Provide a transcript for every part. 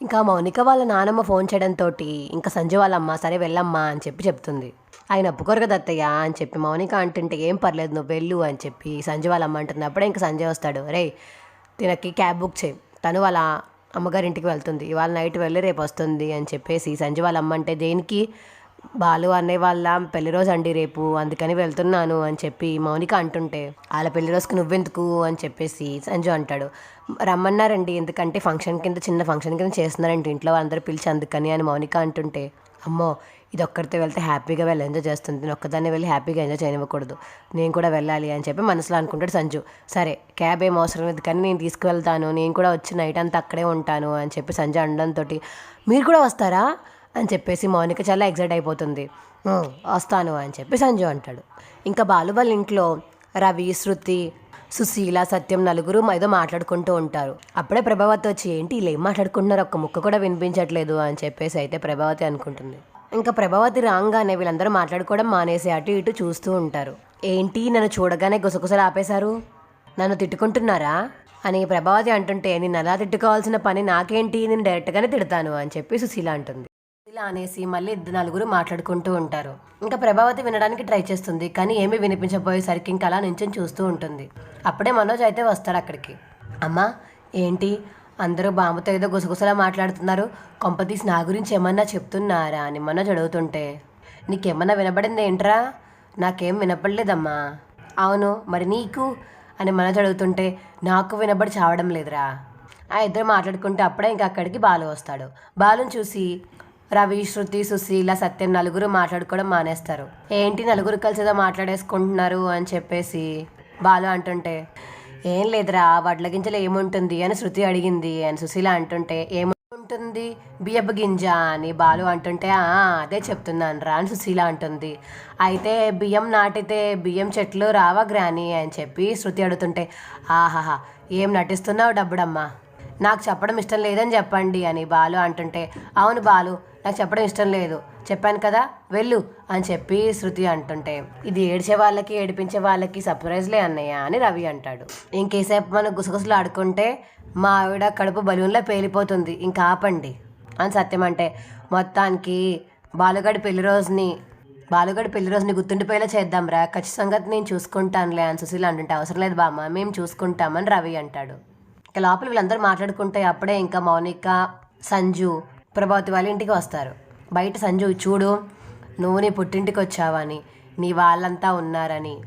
ఇంకా మౌనిక వాళ్ళ నానమ్మ ఫోన్ చేయడంతో ఇంకా సంజయ్ వాళ్ళమ్మ సరే వెళ్ళమ్మా అని చెప్పి చెప్తుంది. ఆయన ఒప్పుకోరు కదా అత్తయ్య అని చెప్పి మౌనిక అంటుంటే ఏం పర్లేదు నువ్వు వెళ్ళు అని చెప్పి సంజయ్ వాళ్ళమ్మ అమ్మ అప్పుడే ఇంకా సంజయ్ వస్తాడు. రే తినకి క్యాబ్ బుక్ చేయి. తను వాళ్ళ అమ్మగారింటికి వెళ్తుంది. ఇవాళ నైట్ వెళ్ళి రేపు వస్తుంది అని చెప్పేసి సంజయ్ వాళ్ళ అమ్మ అంటే దేనికి? బాలు అనే వాళ్ళ పెళ్ళి రోజు అండి రేపు అందుకని వెళ్తున్నాను అని చెప్పి మౌనిక అంటుంటే వాళ్ళ పెళ్ళి రోజుకి నువ్వెందుకు? అని చెప్పేసి సంజు అంటాడు. రమ్మన్నారండి ఎందుకంటే ఫంక్షన్ కింద చిన్న ఫంక్షన్ కింద చేస్తున్నారండి ఇంట్లో వాళ్ళందరూ పిలిచి అందుకని అని మౌనిక అంటుంటే అమ్మో ఇది ఒక్కరితో వెళ్తే హ్యాపీగా వెళ్ళి ఎంజాయ్ చేస్తుంది. నేను ఒక్కదాన్ని వెళ్ళి హ్యాపీగా ఎంజాయ్ చేయనివ్వకూడదు. నేను కూడా వెళ్ళాలి అని చెప్పి మనసులో అనుకుంటాడు సంజు. సరే క్యాబ్ ఏం అవసరం లేదు కానీ నేను తీసుకువెళ్తాను. నేను కూడా వచ్చి నైట్ అంతా అక్కడే ఉంటాను అని చెప్పి సంజయ్ అనడంతో మీరు కూడా వస్తారా? అని చెప్పేసి మౌనిక చాలా ఎగ్జైట్ అయిపోతుంది. వస్తాను అని చెప్పి సంజు అంటాడు. ఇంకా బాలు వాళ్ళ ఇంట్లో రవి శృతి సుశీల సత్యం నలుగురు ఏదో మాట్లాడుకుంటూ ఉంటారు. అప్పుడే ప్రభావతి వచ్చి ఏంటి వీళ్ళు ఏం మాట్లాడుకుంటున్నారు? ఒక్క ముక్క కూడా వినిపించట్లేదు అని చెప్పేసి అయితే ప్రభావతి అనుకుంటుంది. ఇంకా ప్రభావతి రాగానే వీళ్ళందరూ మాట్లాడుకోవడం మానేసి అటు ఇటు చూస్తూ ఉంటారు. ఏంటి? నన్ను చూడగానే గుసగుసలు ఆపేశారు? నన్ను తిట్టుకుంటున్నారా? అని ప్రభావతి అంటుంటే నేను అలా తిట్టుకోవాల్సిన పని నాకేంటి? నేను డైరెక్ట్గానే తిడతాను అని చెప్పి సుశీల అంటుంది. ఇలా అనేసి మళ్ళీ ఇద్దరు నలుగురు మాట్లాడుకుంటూ ఉంటారు. ఇంకా ప్రభావతి వినడానికి ట్రై చేస్తుంది కానీ ఏమీ వినిపించబోయేసరికి ఇంకా అలా నించొని చూస్తూ ఉంటుంది. అప్పుడే మనోజ్ అయితే వస్తాడు అక్కడికి. అమ్మా ఏంటి? అందరూ బామ్మతో ఏదో గుసగుసలా మాట్లాడుతున్నారు. కొంపతీసి నా గురించి ఏమన్నా చెప్తున్నారా? అని మనోజ్ అడుగుతుంటే నీకేమన్నా వినపడింది ఏంట్రా? నాకేం వినపడలేదమ్మా. అవును మరి నీకు? అని మనోజ్ అడుగుతుంటే నాకు వినబడి చావడం లేదురా. ఆ ఇద్దరు మాట్లాడుకుంటే అప్పుడే ఇంకా అక్కడికి బాలు వస్తాడు. బాలుని చూసి రవి శృతి సుశీల సత్యం నలుగురు మాట్లాడుకోవడం మానేస్తారు. ఏంటి నలుగురు కలిసి ఏదో మాట్లాడేసుకుంటున్నారు అని చెప్పేసి బాలు అంటుంటే ఏం లేదురా వడ్ల గింజలు ఏముంటుంది? అని శృతి అడిగింది. అని సుశీల అంటుంటే ఏముంటుంది? బియ్యపు గింజ? అని బాలు అంటుంటే "ఆ, అదే చెప్తున్నాను రా అని సుశీల అంటుంది. అయితే బియ్యం నాటితే బియ్యం చెట్లు రావా గ్రాని? అని చెప్పి శృతి అడుగుతుంటే ఆహాహా ఏం నటిస్తున్నావు డబ్బుడమ్మా? నాకు చెప్పడం ఇష్టం లేదని చెప్పండి అని బాలు అంటుంటే అవును బాలు నాకు చెప్పడం ఇష్టం లేదు. చెప్పాను కదా వెళ్ళు అని చెప్పి శృతి అంటుంటే ఇది ఏడ్చే వాళ్ళకి ఏడిపించే వాళ్ళకి సర్ప్రైజ్లే అన్నయ్య అని రవి అంటాడు. ఇంకేసేపు మనం గుసగుసలు ఆడుకుంటే మా ఆవిడ కడుపు బలూన్లో పేలిపోతుంది. ఇంకా ఆపండి అని సత్యం అంటే మొత్తానికి బాలుగడి పెళ్ళి రోజుని బాలుగడి పెళ్ళి రోజుని గుర్తుండిపోయేలా చేద్దాంరా. ఖచ్చితంగా నేను చూసుకుంటానులే అని సుశీల అంటుంటే అవసరం లేదు బామ్మ మేము చూసుకుంటామని రవి అంటాడు. ఇక లోపల వీళ్ళందరూ మాట్లాడుకుంటే అప్పుడే ఇంకా మౌనిక సంజు ప్రభావతి వాళ్ళ ఇంటికి వస్తారు. బయట సంజు చూడు నువ్వు నీ పుట్టింటికి వచ్చావని నీ వాళ్ళంతా ఉన్నారని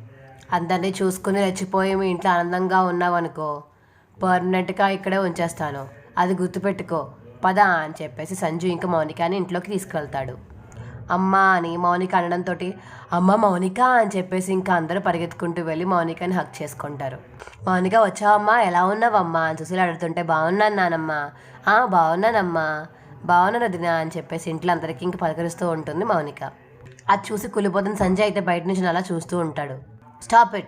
అందరినీ చూసుకుని రెచ్చిపోయి మీ ఇంట్లో ఆనందంగా ఉన్నావనుకో పర్మనెంట్గా ఇక్కడే ఉంచేస్తాను. అది గుర్తుపెట్టుకో. పద అని చెప్పేసి సంజు ఇంకా మౌనికాని ఇంట్లోకి తీసుకెళ్తాడు. అమ్మ అని మౌనిక అనడంతో అమ్మ మౌనిక అని చెప్పేసి ఇంకా అందరూ పరిగెత్తుకుంటూ వెళ్ళి మౌనికని హక్ చేసుకుంటారు. మౌనిక వచ్చావమ్మా ఎలా ఉన్నావమ్మా? అని సుశీల అడుగుతుంటే బాగున్నాను నానమ్మా. బాగున్నానమ్మా. బాగున్నాను వదినా అని చెప్పేసి ఇంట్లో అందరికీ ఇంక పలకరిస్తూ ఉంటుంది మౌనిక. అది చూసి కులిపోతున్న సంజయ్ అయితే బయట నుంచి అలా చూస్తూ ఉంటాడు. Stop it.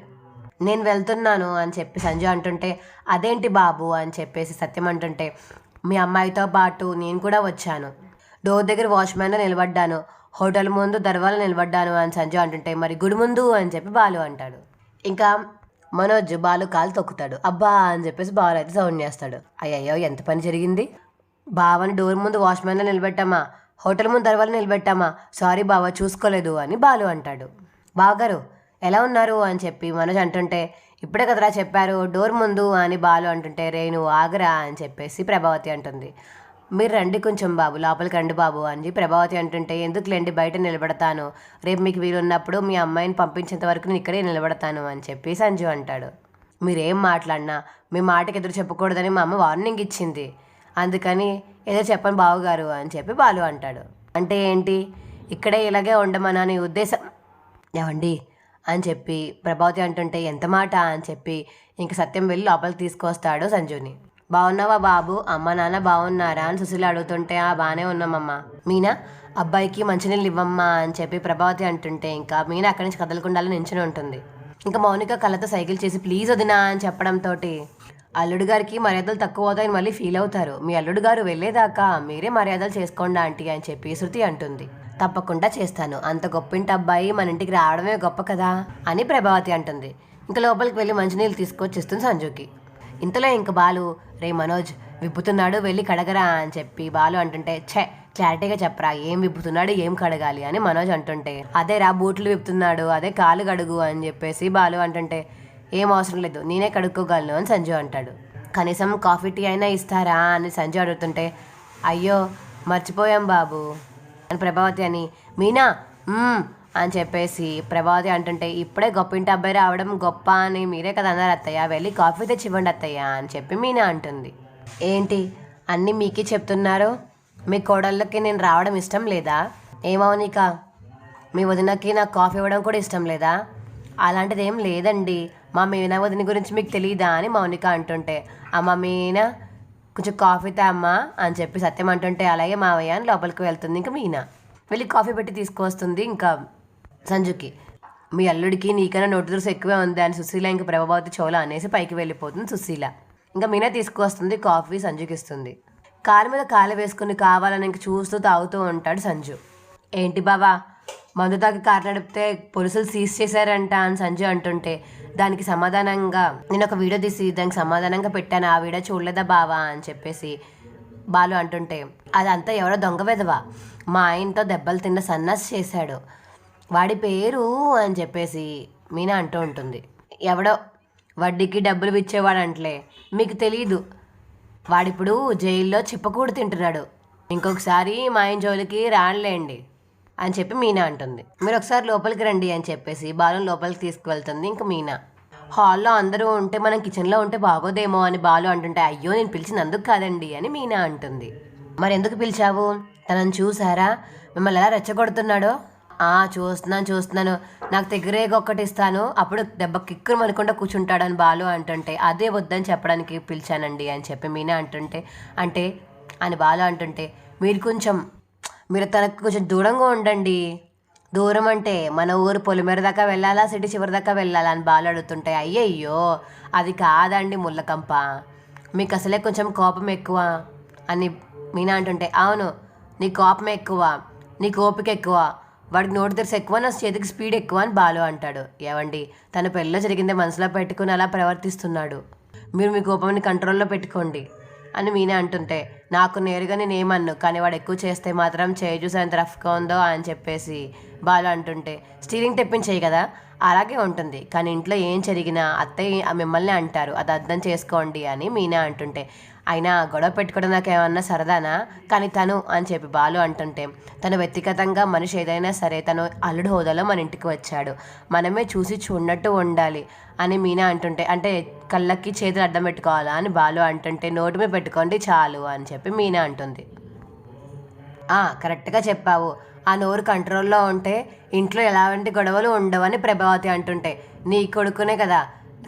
నేను వెళ్తున్నాను అని చెప్పి సంజయ్ అంటుంటే అదేంటి బాబు? అని చెప్పేసి సత్యం అంటుంటే మీ అమ్మాయితో పాటు నేను కూడా వచ్చాను. డోర్ దగ్గర వాచ్మ్యాన్లో నిలబడ్డాను. హోటల్ ముందు దర్వాలో నిలబడ్డాను అని సంజయ్ అంటుంటే మరి గుడి ముందు అని చెప్పి బాలు అంటాడు. ఇంకా మనోజ్ బాలు కాలు తొక్కుతాడు. అబ్బా అని చెప్పేసి బాలు అయితే సౌండ్ చేస్తాడు. అయ్యయ్యో ఎంత పని జరిగింది? బావని డోర్ ముందు వాచ్మెన్లో నిలబెట్టామా హోటల్ ముందు దర్వాలో నిలబెట్టామా సారీ బావ చూసుకోలేదు అని బాలు అంటాడు. బావగారు ఎలా ఉన్నారు అని చెప్పి మనోజ్ అంటుంటే ఇప్పుడే కదరా చెప్పారు డోర్ ముందు అని బాలు అంటుంటే రేణు ఆగరా అని చెప్పేసి ప్రభావతి అంటుంది. మీరు రండి కొంచెం బాబు లోపలికి రండి బాబు అని ప్రభావతి అంటుంటే ఎందుకులేండి బయట నిలబడతాను. రేపు మీకు వీలున్నప్పుడు మీ అమ్మాయిని పంపించేంత వరకు నేను ఇక్కడే నిలబడతాను అని చెప్పి సంజు అంటాడు. మీరేం మాట్లాడినా మీ మాటకి ఎదురు చెప్పకూడదని మా అమ్మ వార్నింగ్ ఇచ్చింది. అందుకని ఏదో చెప్పని బావగారు అని చెప్పి బాలు అంటాడు. అంటే ఏంటి? ఇక్కడే ఇలాగే ఉండమనా ఉద్దేశం. ఏమండి? అని చెప్పి ప్రభావతి అంటుంటే ఎంత మాట? అని చెప్పి ఇంక సత్యం వెళ్ళి లోపలికి తీసుకొస్తాడు సంజుని. బాగున్నావా బాబు? అమ్మ నాన్న బాగున్నారా అని సుశీల అడుగుతుంటే ఆ బాగానే ఉన్నామమ్మా. మీనా? అబ్బాయికి మంచినీళ్ళు ఇవ్వమ్మా అని చెప్పి ప్రభావతి అంటుంటే ఇంకా మీనా అక్కడి నుంచి కదలకుండా నించుని ఉంటుంది. ఇంకా మౌనిక కళ్ళతో సైకిల్ చేసి ప్లీజ్ వదినా అని చెప్పడంతో అల్లుడు గారికి మర్యాదలు తక్కువ అవుతాయని మళ్ళీ ఫీల్ అవుతారు. మీ అల్లుడు గారు వెళ్ళేదాకా మీరే మర్యాదలు చేసుకోండి ఆంటీ అని చెప్పి శృతి అంటుంది. తప్పకుండా చేస్తాను. అంత గొప్పింటి అబ్బాయి మన ఇంటికి రావడమే గొప్ప కదా అని ప్రభావతి అంటుంది. ఇంకా లోపలికి వెళ్ళి మంచినీళ్ళు తీసుకొచ్చిస్తుంది సంజుకి. ఇంతలో ఇంక బాలు రే మనోజ్ విప్పుతున్నాడు వెళ్ళి కడగరా అని చెప్పి బాలు అంటుంటే ఛే క్లారిటీగా చెప్పరా ఏం విప్పుతున్నాడు ఏం కడగాలి అని మనోజ్ అంటుంటే అదే రా బూట్లు విప్పుతున్నాడు అదే కాలు కడుగు అని చెప్పేసి బాలు అంటుంటే ఏం అవసరం లేదు నేనే కడుక్కోగలను అని సంజు అంటాడు. కనీసం కాఫీ టీ అయినా ఇస్తారా అని సంజు అడుగుతుంటే అయ్యో మర్చిపోయాం బాబు అని ప్రభావతి అని మీనా అని చెప్పేసి ప్రభావతి అంటుంటే ఇప్పుడే గొప్పింటి అబ్బాయి రావడం గొప్ప అని మీరే కదా అన్నారు అత్తయ్య వెళ్ళి కాఫీ తెచ్చి ఇవ్వండి అత్తయ్య అని చెప్పి మీనా అంటుంది. ఏంటి? అన్నీ మీకే చెప్తున్నారు? మీ కోడళ్ళకి నేను రావడం ఇష్టం లేదా? ఏమవునిక మీ వదినకి నాకు కాఫీ ఇవ్వడం కూడా ఇష్టం లేదా? అలాంటిది ఏం లేదండి. మా మీనా వదిన గురించి మీకు తెలియదా అని మౌనిక అంటుంటే అమ్మ మీనా కొంచెం కాఫీ తేమ్మా అని చెప్పి సత్యం అంటుంటే అలాగే మావయ్య అని లోపలికి వెళ్తుంది ఇంకా మీనా. వెళ్ళి కాఫీ పెట్టి తీసుకొస్తుంది ఇంకా సంజుకి. మీ అల్లుడికి నీకన్నా నోటి దురుసు ఎక్కువే ఉంది? అని సుశీల ఇంకా ప్రభావతి చోళ అనేసి పైకి వెళ్ళిపోతుంది సుశీల. ఇంకా మీనా తీసుకొస్తుంది కాఫీ సంజుకి ఇస్తుంది. కాలు మీద కాలు వేసుకుని కావాలని ఇంక చూస్తూ తాగుతూ ఉంటాడు సంజు. ఏంటి బావా మందు తాగి కార్ నడిపితే పోలీసులు సీజ్ చేశారంట అని సంజు అంటుంటే దానికి సమాధానంగా నేను ఒక వీడియో తీసి దానికి సమాధానంగా పెట్టాను ఆ వీడియో చూడలేదా బావా? అని చెప్పేసి బాలు అంటుంటే అదంతా ఎవరో దొంగ వెధవా? మా ఆయనతో దెబ్బలు తిన్న సన్నాసి చేశాడు. వాడి పేరు అని చెప్పేసి మీనా అంటూ ఉంటుంది. ఎవడో? వడ్డీకి డబ్బులు ఇచ్చేవాడంట్లే. మీకు తెలీదు. వాడిప్పుడు జైల్లో చిప్పకూడు తింటున్నాడు. ఇంకొకసారి మా ఆయన జోలికి రానులేండి. అని చెప్పి మీనా అంటుంది. మీరు ఒకసారి లోపలికి రండి అని చెప్పేసి బాలు లోపలికి తీసుకువెళ్తుంది ఇంక మీనా. హాల్లో అందరూ ఉంటే మనం కిచెన్లో ఉంటే బాగోదేమో అని బాలు అంటుంటే అయ్యో నేను పిలిచినందుకు కాదండి అని మీనా అంటుంది. మరి ఎందుకు పిలిచావు? తనని చూసారా? మిమ్మల్ని ఎలా రెచ్చగొడుతున్నాడో? ఆ చూస్తున్నాను చూస్తున్నాను. నాకు దగ్గరేగా ఒక్కటి ఇస్తాను. అప్పుడు దెబ్బ కిక్కురు అనుకుంటా కూర్చుంటాడని బాలు అంటుంటే అదే వద్దని చెప్పడానికి పిలిచానండి అని చెప్పి మీనా అంటుంటే అంటే అని బాలు అంటుంటే మీరు కొంచెం మీరు తనకు కొంచెం దూరంగా ఉండండి. దూరం అంటే మన ఊరు పొలిమేర దాకా వెళ్ళాలా సిటీ చివరి దాకా వెళ్ళాలా అని బాలు అడుగుతుంటే అయ్యయ్యో అది కాదండి ముళ్ళకంప మీకు అసలే కొంచెం కోపం ఎక్కువ అని మీనా అంటుంటే అవును నీ కోపం ఎక్కువ నీ ఓపిక ఎక్కువ వాడికి నోటి తెరిసి ఎక్కువ నా చేతికి స్పీడ్ ఎక్కువ అని బాలు అంటాడు. ఏవండి తన పెళ్ళిలో జరిగిందే మనసులో పెట్టుకుని అలా ప్రవర్తిస్తున్నాడు. మీరు మీ కోపాన్ని కంట్రోల్లో పెట్టుకోండి. అని మీనే అంటుంటే నాకు నేరుగా నేనేమన్ను కానీ వాడు ఎక్కువ చేస్తే మాత్రం చేయి చూసి ఎంత రఫ్గా ఉందో అని చెప్పేసి బాలు అంటుంటే స్టీరింగ్ తెప్పించేయి కదా అలాగే ఉంటుంది. కానీ ఇంట్లో ఏం జరిగినా అత్తయ్య మిమ్మల్ని అంటారు. అది అర్థం చేసుకోండి అని మీనా అంటుంటే అయినా గొడవ పెట్టుకోవడం నాకు ఏమన్నా సరదానా? కానీ తను అని చెప్పి బాలు అంటుంటే తను వ్యక్తిగతంగా మనిషి ఏదైనా సరే తను అల్లుడు హోదాలో మన ఇంటికి వచ్చాడు. మనమే చూసి చూడనట్టు ఉండాలి అని మీనా అంటుంటే అంటే కళ్ళకి చేతులు అడ్డం పెట్టుకోవాలా అని బాలు అంటుంటే నోటి మీద పెట్టుకోండి చాలు అని చెప్పి మీనా అంటుంది. కరెక్ట్గా చెప్పావు. ఆ నోరు కంట్రోల్లో ఉంటే ఇంట్లో ఎలాంటి గొడవలు ఉండవని ప్రభావతి అంటుంటే నీ కొడుకునే కదా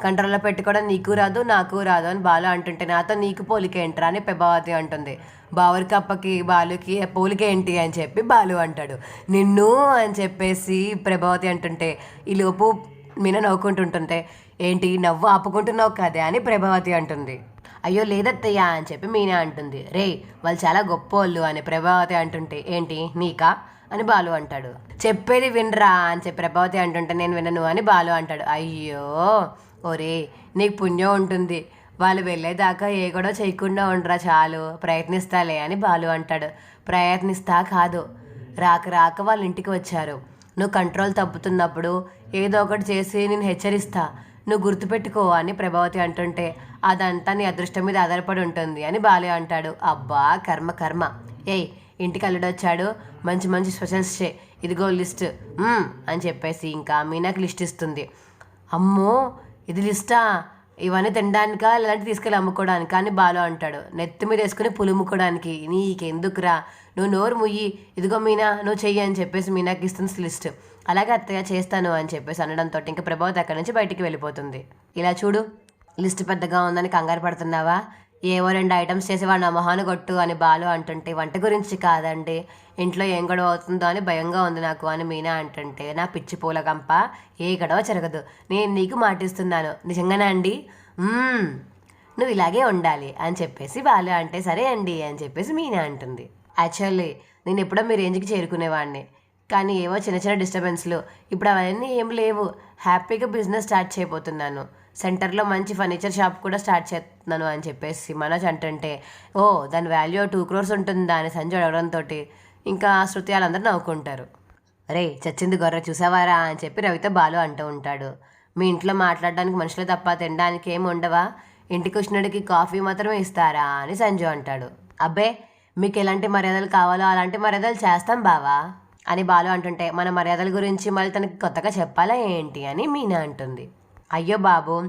కంట్రోల్లో పెట్టుకోవడం నీకు రాదు నాకు రాదు అని బాలు అంటుంటే నాతో నీకు పోలికేంట్రా అని ప్రభావతి అంటుంది. బావరికి అప్పకి బాలుకి పోలికేంటి అని చెప్పి బాలు అంటాడు. నిన్ను అని చెప్పేసి ప్రభావతి అంటుంటే ఈ లోపు మీన నవ్వుకుంటుంటుంటే ఏంటి నవ్వు ఆపుకుంటున్నావు కదే అని ప్రభావతి అంటుంది. అయ్యో లేదత్తయ్య అని చెప్పి మీనా అంటుంది. రే వాళ్ళు చాలా గొప్పోళ్ళు అని ప్రభావతి అంటుంటే ఏంటి నీకా? అని బాలు అంటాడు. చెప్పేది వినరా అని చెప్పి ప్రభావతి అంటుంటే నేను వినను అని బాలు అంటాడు. అయ్యో ఒరే నీకు పుణ్యం ఉంటుంది. వాళ్ళు వెళ్ళేదాకా ఏ గొడవ చేయకుండా ఉండరా చాలు. ప్రయత్నిస్తాలే అని బాలు అంటాడు. ప్రయత్నిస్తా కాదు. రాక రాక వాళ్ళ ఇంటికి వచ్చారు. నువ్వు కంట్రోల్ తప్పుతున్నప్పుడు ఏదో ఒకటి చేసి నేను హెచ్చరిస్తా. నువ్వు గుర్తుపెట్టుకో అని ప్రభావతి అంటుంటే అదంతా నీ అదృష్టం మీద ఆధారపడి ఉంటుంది అని బాలే అంటాడు. అబ్బా కర్మ కర్మ. ఏయ్ ఇంటికి అల్లుడొచ్చాడు మంచి మంచి స్పెషల్స్ చే ఇదిగో లిస్ట్. అని చెప్పేసి ఇంకా మీనాకి లిస్ట్ ఇస్తుంది. అమ్మో ఇది లిస్టా? ఇవన్నీ తినడానికా? ఇలాంటివి తీసుకెళ్ళి అమ్ముకోవడానికా? అని బాలు అంటాడు. నెత్తి మీద వేసుకుని పులుముకోవడానికి నీకెందుకురా? నువ్వు నోరు ముయ్యి ఇదిగో మీనా నువ్వు చెయ్యి అని చెప్పేసి మీనాకి ఇస్తుంది లిస్ట్. అలాగే అత్తయ్య చేస్తాను అని చెప్పేసి అనడంతో ఇంకా ప్రభావతి అక్కడి నుంచి బయటికి వెళ్ళిపోతుంది. ఇలా చూడు లిస్ట్ పెద్దగా ఉందని కంగారు పడుతున్నావా? ఏవో రెండు ఐటమ్స్ చేసి వాడు నా మొహాను కొట్టు అని బాలు అంటుంటే వంట గురించి కాదండి ఇంట్లో ఏం గొడవ అవుతుందో అని భయంగా ఉంది నాకు అని మీనా అంటుంటే నా పిచ్చి పూల గంప ఏ గొడవ జరగదు నేను నీకు మాటిస్తున్నాను. నిజంగానే అండి? నువ్వు ఇలాగే ఉండాలి అని చెప్పేసి బాలు అంటే సరే అండి అని చెప్పేసి మీనా అంటుంది. యాక్చువల్లీ నేను ఎప్పుడో మీ రేంజ్కి చేరుకునేవాడిని. కానీ ఏవో చిన్న చిన్న డిస్టర్బెన్స్లు. ఇప్పుడు అవన్నీ ఏం లేవు. హ్యాపీగా బిజినెస్ స్టార్ట్ చేయబోతున్నాను. సెంటర్లో మంచి ఫర్నిచర్ షాప్ కూడా స్టార్ట్ చేస్తున్నాను అని చెప్పేసి మనోజ్ అంటుంటే ఓ దాని వాల్యూ టూ క్రోర్స్ ఉంటుందా అని సంజయ్ అడగడంతో ఇంకా శృతి వాళ్ళందరూ నవ్వుకుంటారు. అరే చచ్చింది గొర్రె చూసావారా అని చెప్పి రవితో బాలు అంటూ ఉంటాడు. మీ ఇంట్లో మాట్లాడడానికి మనుషులు తప్ప తినడానికి ఏమి ఉండవా? ఇంటికి వచ్చినడికి కాఫీ మాత్రమే ఇస్తారా అని సంజు అంటాడు. అబ్బే మీకు ఎలాంటి మర్యాదలు కావాలో అలాంటి మర్యాదలు చేస్తాం బావా. అని బాలు అంటుంటే మన మర్యాదల గురించి మళ్ళీ తనకి కొత్తగా చెప్పాలా ఏంటి అని మీనా అంటుంది. అయ్యో బాబు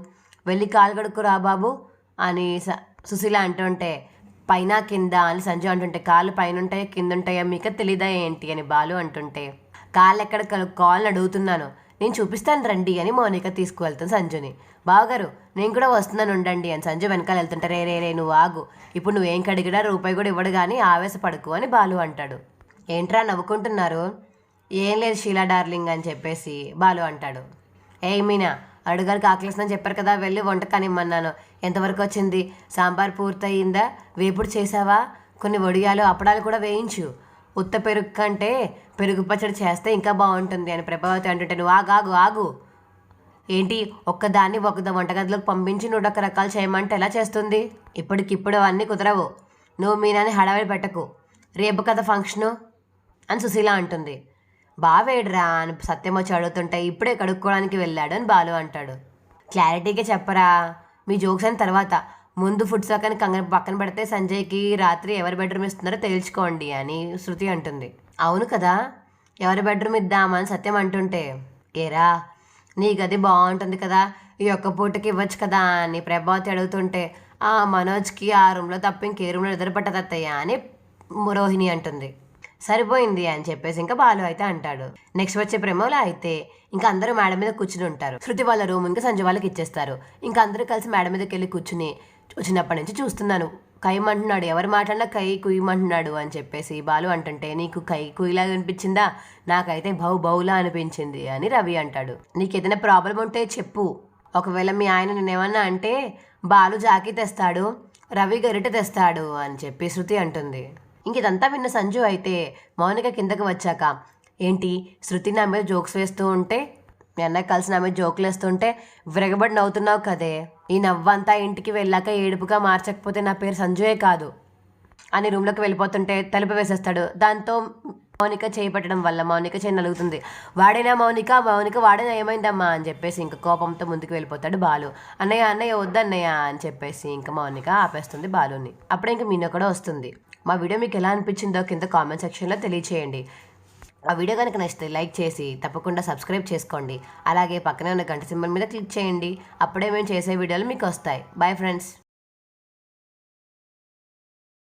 వెళ్ళి కాలు కడుక్కురా బాబు అని స- సుశీల అంటుంటే పైన కింద అని సంజు అంటుంటే కాళ్ళు పైన ఉంటాయా కింద ఉంటాయో మీకు తెలీదా ఏంటి అని బాలు అంటుంటే కాళ్ళు ఎక్కడ కాళ్ళు అడుగుతున్నాను. నేను చూపిస్తాను రండి అని మౌనిక తీసుకువెళ్తాను సంజుని. బావగారు నేను కూడా వస్తున్నాను ఉండండి అని సంజు వెనకాల వెళ్తుంటే రే రే రే నువ్వు ఆగు. ఇప్పుడు నువ్వేం కడిగినా రూపాయి కూడా ఇవ్వడు కానీ ఆవేశపడకు అని బాలు అంటాడు. ఏంట్రా నవ్వుకుంటున్నారు? ఏం లేదు షీలా డార్లింగ్ అని చెప్పేసి బాలు అంటాడు. ఏ మీనా అడుగారికి ఆకలిస్తుందని చెప్పారు కదా వెళ్ళి వంట కానిమ్మన్నాను ఎంతవరకు వచ్చింది? సాంబార్ పూర్తయిందా? వేపుడు చేసావా కొన్ని వడియాలు అప్పడాలు కూడా వేయించు. ఉత్త పెరుగు కంటే పెరుగు పచ్చడి చేస్తే ఇంకా బాగుంటుంది అని ప్రభావతి అంటుంటే నువ్వు ఆగు ఆగు ఆగు. ఏంటి ఒక్కదాన్ని ఒక వంటగదిలోకి పంపించి నువ్వు ఒక రకాలు చేయమంటే ఎలా చేస్తుంది? ఇప్పటికిప్పుడు అవన్నీ కుదరవు. నువ్వు మీనాని హడావిడి పెట్టకు. రేపు కదా ఫంక్షను? అని సుశీల అంటుంది. బావేడ్రా అని సత్యమొచ్చి అడుగుతుంటే ఇప్పుడే కడుక్కోవడానికి వెళ్ళాడు అని బాలు అంటాడు. క్లారిటీగా చెప్పరా మీ జోక్స్ అని తర్వాత ముందు ఫుడ్ సక్కని కంగ పక్కన పెడితే సంజయ్కి రాత్రి ఎవరి బెడ్రూమ్ ఇస్తున్నారో తేల్చుకోండి అని శృతి అంటుంది. అవును కదా ఎవరి బెడ్రూమ్ ఇద్దామని సత్యం అంటుంటే ఏరా నీ గది బాగుంటుంది కదా ఈ ఒక్క పూటకి ఇవ్వచ్చు కదా అని ప్రభావతి అడుగుతుంటే ఆ మనోజ్కి ఆ రూమ్లో తప్ప ఇంకే రూమ్లో నిద్ర అని రోహిణి అంటుంది. సరిపోయింది అని చెప్పేసి ఇంకా బాలు అయితే అంటాడు. నెక్స్ట్ వచ్చే ప్రేమలో అయితే ఇంకా అందరూ మేడ మీద కూర్చుని ఉంటారు. శృతి వాళ్ళ రూమ్ ఇంకా సంజయ్ వాళ్ళకి ఇచ్చేస్తారు. ఇంకా అందరూ కలిసి మేడం మీదకి వెళ్ళి కూర్చుని వచ్చినప్పటి నుంచి చూస్తున్నాను. కయ్యమంటున్నాడు ఎవరు మాట్లాడినా కై కుయ్యమంటున్నాడు అని చెప్పేసి బాలు అంటుంటే నీకు కై కుయ్యలాగా అనిపించిందా? నాకైతే బహు బహులా అనిపించింది అని రవి అంటాడు. నీకు ఏదైనా ప్రాబ్లం ఉంటే చెప్పు. ఒకవేళ మీ ఆయన నేనేమన్నా అంటే బాలు జాకీ తెస్తాడు రవి గరిట తెస్తాడు అని చెప్పి శృతి అంటుంది. ఇంక ఇదంతా విన్న సంజు అయితే మౌనిక కిందకి వచ్చాక ఏంటి శృతి నా మీద జోక్స్ వేస్తూ ఉంటే మీ అన్నయ్య కలిసి నా మీద జోకులు వేస్తుంటే విరగబడి నవ్వుతున్నావు కదే? ఈ నవ్వంతా ఇంటికి వెళ్ళాక ఏడుపుగా మార్చకపోతే నా పేరు సంజుయే కాదు అని రూమ్లోకి వెళ్ళిపోతుంటే తలుపు వేసేస్తాడు. దాంతో మౌనిక చేయి వల్ల మౌనిక చేయి నలుగుతుంది. వాడైనా మౌనిక? మౌనిక వాడైనా? ఏమైందమ్మా? అని చెప్పేసి ఇంకా కోపంతో ముందుకు వెళ్ళిపోతాడు బాలు. అన్నయ్య అన్నయ్య వద్దన్నయ్య అని చెప్పేసి ఇంకా మౌనిక ఆపేస్తుంది బాలుని. అప్పుడే ఇంక మీన కూడా వస్తుంది. మా వీడియో మీకు ఎలా అనిపించిందో కింద కామెంట్ సెక్షన్లో తెలియచేయండి. ఆ వీడియో కనుక నచ్చితే లైక్ చేసి తప్పకుండా సబ్స్క్రైబ్ చేసుకోండి. అలాగే పక్కనే ఉన్న గంట సింబల్ మీద క్లిక్ చేయండి. అప్పుడే మేము చేసే వీడియోలు మీకు వస్తాయి. Bye friends